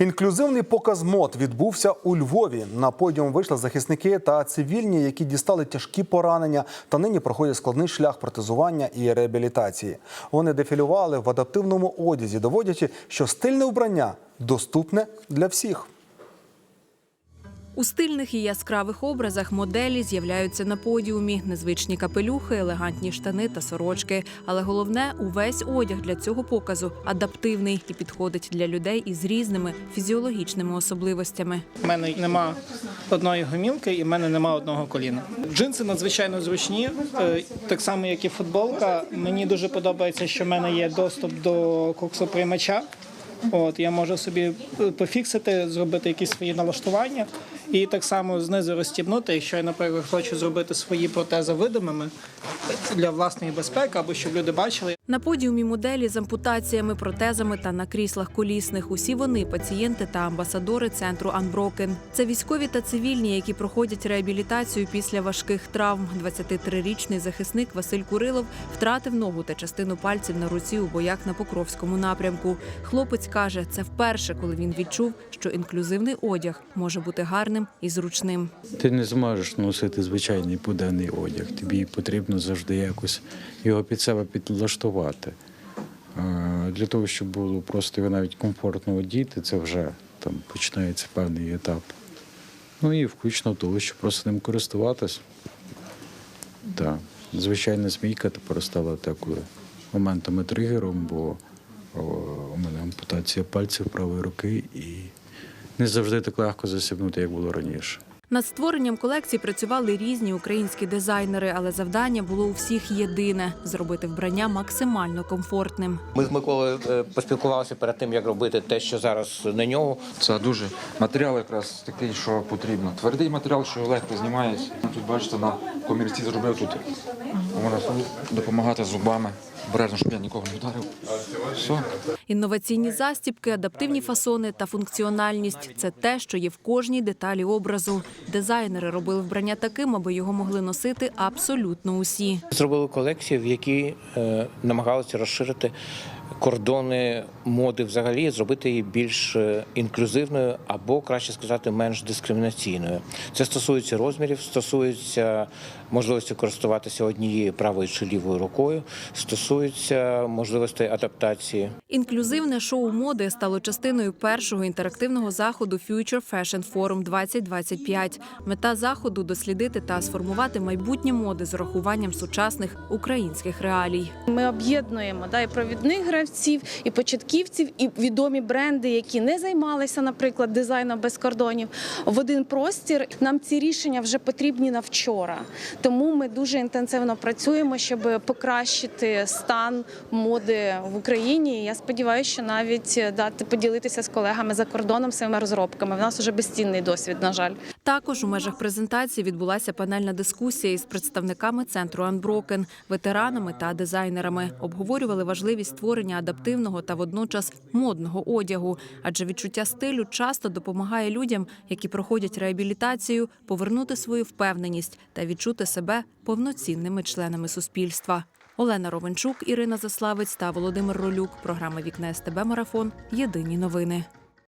Інклюзивний показ мод відбувся у Львові. На подіум вийшли захисники та цивільні, які дістали тяжкі поранення та нині проходять складний шлях протезування і реабілітації. Вони дефілювали в адаптивному одязі, доводячи, що стильне вбрання доступне для всіх. У стильних і яскравих образах моделі з'являються на подіумі, незвичні капелюхи, елегантні штани та сорочки. Але головне, увесь одяг для цього показу адаптивний і підходить для людей із різними фізіологічними особливостями. У мене нема одної гомілки і в мене нема одного коліна. Джинси надзвичайно зручні, е, так само як і футболка. Мені дуже подобається, що в мене є доступ до коксоприймача. От я можу собі е, пофіксити, зробити якісь свої налаштування, і так само знизу розстібнути, якщо я, наприклад, хочу зробити свої протези видимими для власної безпеки або щоб люди бачили. На подіумі моделі з ампутаціями, протезами та на кріслах колісних. Усі вони пацієнти та амбасадори центру Unbroken. Це військові та цивільні, які проходять реабілітацію після важких травм. 23-річний захисник Василь Курилов втратив ногу та частину пальців на руці у боях на Покровському напрямку. Хлопець каже, це вперше, коли він відчув, що інклюзивний одяг може бути гарним і зручним. Ти не зможеш носити звичайний буденний одяг. Тобі потрібно завжди якось його під себе підлаштувати. А Для того, щоб було просто його навіть комфортно одіти, це вже там починається певний етап. Ну і включно того, щоб просто ним користуватись. Так. Звичайна змійка тепер стала такою моментами тригером, бо о, у мене ампутація пальців правої руки і не завжди так легко засібнути, як було раніше. Над створенням колекції працювали різні українські дизайнери, але завдання було у всіх єдине зробити вбрання максимально комфортним. Ми з Миколою е, поспілкувалися перед тим, як робити те, що зараз на нього. Це дуже матеріал якраз такий, що потрібно. Твердий матеріал, що легко знімається. Тут бачите, на комірці зробив тут. Можна допомагати зубами. Обережно, щоб я нікого не вдарив. Все. Інноваційні застібки, адаптивні фасони та функціональність це те, що є в кожній деталі образу. Дизайнери робили вбрання таким, аби його могли носити абсолютно усі. Зробили колекцію, в якій е, намагалися розширити кордони моди взагалі, зробити її більш е, інклюзивною або краще сказати, менш дискримінаційною. Це стосується розмірів, стосується можливості користуватися однією правою чи лівою рукою, стосується можливостей адаптації. Інклюзивне шоу моди стало частиною першого інтерактивного заходу Future Fashion Forum 2025. Мета заходу дослідити та сформувати майбутнє моди з урахуванням сучасних українських реалій. Ми об'єднуємо да, і провідних гравців, і початківців, і відомі бренди, які не займалися, наприклад, дизайном без кордонів в один простір. Нам ці рішення вже потрібні на вчора. Тому ми дуже інтенсивно працюємо, щоб покращити стан моди в Україні. Я сподіваюся, що навіть дати поділитися з колегами за кордоном своїми розробками. В нас вже безцінний досвід, на жаль. Також у межах презентації відбулася панельна дискусія із представниками центру Unbroken, ветеранами та дизайнерами. Обговорювали важливість створення адаптивного та водночас модного одягу, адже відчуття стилю часто допомагає людям, які проходять реабілітацію, повернути свою впевненість та відчути себе повноцінними членами суспільства. Олена Ровенчук, Ірина Заславець та Володимир Ролюк. Програма Вікна СТБ Марафон. Єдині новини.